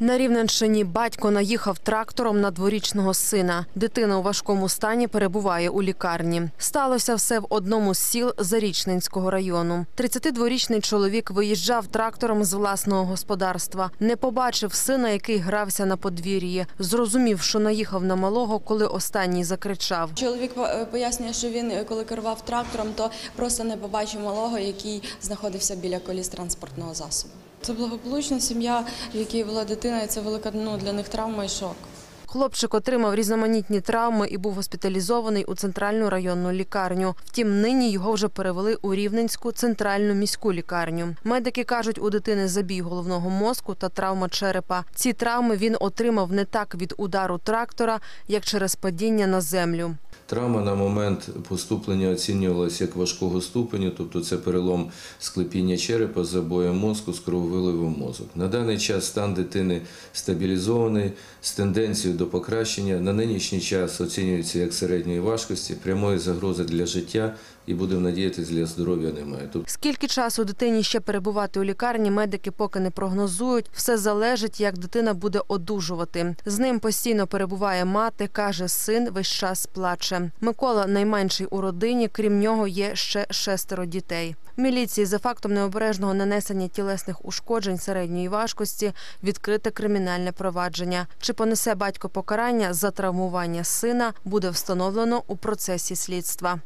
На Рівненщині батько наїхав трактором на дворічного сина. Дитина у важкому стані перебуває у лікарні. Сталося все в одному з сіл Зарічненського району. 32-річний чоловік виїжджав трактором з власного господарства. Не побачив сина, який грався на подвір'ї. Зрозумів, що наїхав на малого, коли останній закричав. Чоловік е, пояснює, що він, е, коли керував трактором, то просто не побачив малого, який знаходився біля коліс транспортного засобу. Це благополучна сім'я, в якій була дитина, і це велика ну, для них травма і шок. Хлопчик отримав різноманітні травми і був госпіталізований у центральну районну лікарню. Втім, нині його вже перевели у Рівненську центральну міську лікарню. Медики кажуть, у дитини забій головного мозку та травма черепа. Ці травми він отримав не так від удару трактора, як через падіння на землю. Травма на момент поступлення оцінювалася як важкого ступеню, тобто це перелом склепіння черепа, забоєм мозку з крововиливом мозок. На даний час стан дитини стабілізований з тенденцією до покращення. На нинішній час оцінюється як середньої важкості, прямої загрози для життя і будемо надіятися, для здоров'я немає. Скільки часу дитині ще перебувати у лікарні, медики поки не прогнозують. Все залежить, як дитина буде одужувати. З ним постійно перебуває мати, каже, син весь час плаче. Микола найменший у родині, крім нього, є ще шестеро дітей. Міліції за фактом необережного нанесення тілесних ушкоджень середньої важкості відкрите кримінальне провадження. Чи понесе батько покарання за травмування сина, буде встановлено у процесі слідства.